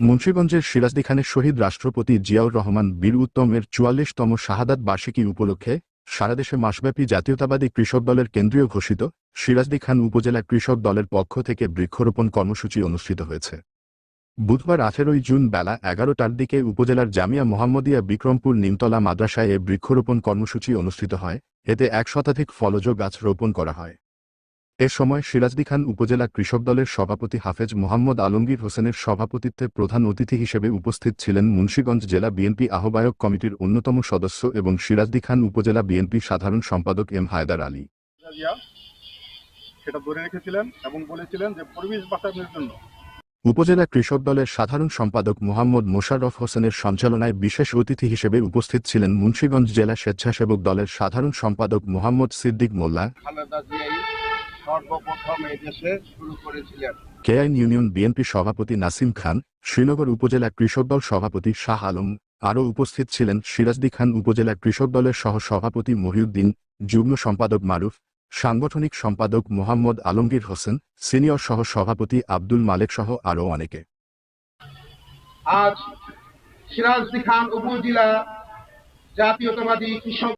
মুন্সিগঞ্জের সিরাজদি খানের শহীদ রাষ্ট্রপতি জিয়াউর রহমান বীর উত্তমের চুয়াল্লিশতম শাহাদাত বার্ষিকী উপলক্ষে সারাদেশে মাসব্যাপী জাতীয়তাবাদী কৃষক দলের কেন্দ্রীয় ঘোষিত সিরাজদি খান উপজেলা কৃষক দলের পক্ষ থেকে বৃক্ষরোপণ কর্মসূচি অনুষ্ঠিত হয়েছে। বুধবার আঠেরোই জুন বেলা এগারোটার দিকে উপজেলার জামিয়া মোহাম্মদিয়া বিক্রমপুর নিমতলা মাদ্রাসায় এ বৃক্ষরোপণ কর্মসূচি অনুষ্ঠিত হয়। এতে এক শতাধিক ফলজ গাছ রোপণ করা হয়। এ সময় সিরাজদি খান উপজেলা কৃষক দলের সভাপতি হাফেজ মোহাম্মদ আলমগীর হোসেনের সভাপতিত্বে প্রধান অতিথি হিসেবে উপস্থিত ছিলেন মুন্সিগঞ্জ জেলা বিএনপি আহ্বায়ক কমিটির অন্যতম সদস্য এবং সিরাজদি খান উপজেলা বিএনপি সাধারণ সম্পাদক এম হায়দার আলী। সেটা ধরে রেখেছিলেন এবং বলেছিলেন যে পরিবেশ বাঁচানোর জন্য। উপজেলা কৃষক দলের সাধারণ সম্পাদক মোহাম্মদ মোশাররফ হোসেনের সঞ্চালনায় বিশেষ অতিথি হিসেবে উপস্থিত ছিলেন মুন্সিগঞ্জ জেলা স্বেচ্ছাসেবক দলের সাধারণ সম্পাদক মোহাম্মদ সিদ্দিক মোল্লা। সর্বপ্রথম এই দেশে শুরু করেছিলেন। কেআইন ইউনিয়ন বিএনপি সভাপতি নাসিম খান শ্রীনগর উপজেলা কৃষক দল সভাপতি শাহ আলম আরও উপস্থিত ছিলেন সিরাজদি খান উপজেলা কৃষক দলের সহ সভাপতি মহিউদ্দিন যুগ্ম সম্পাদক মারুফ সাংগঠনিক সম্পাদক মোহাম্মদ আলমগীর হোসেন সিনিয়র সহ সভাপতি আব্দুল মালেক সহ আরও অনেকে। আজ সিরাজদি খান উপজেলা জাতীয়তাবাদী কৃষক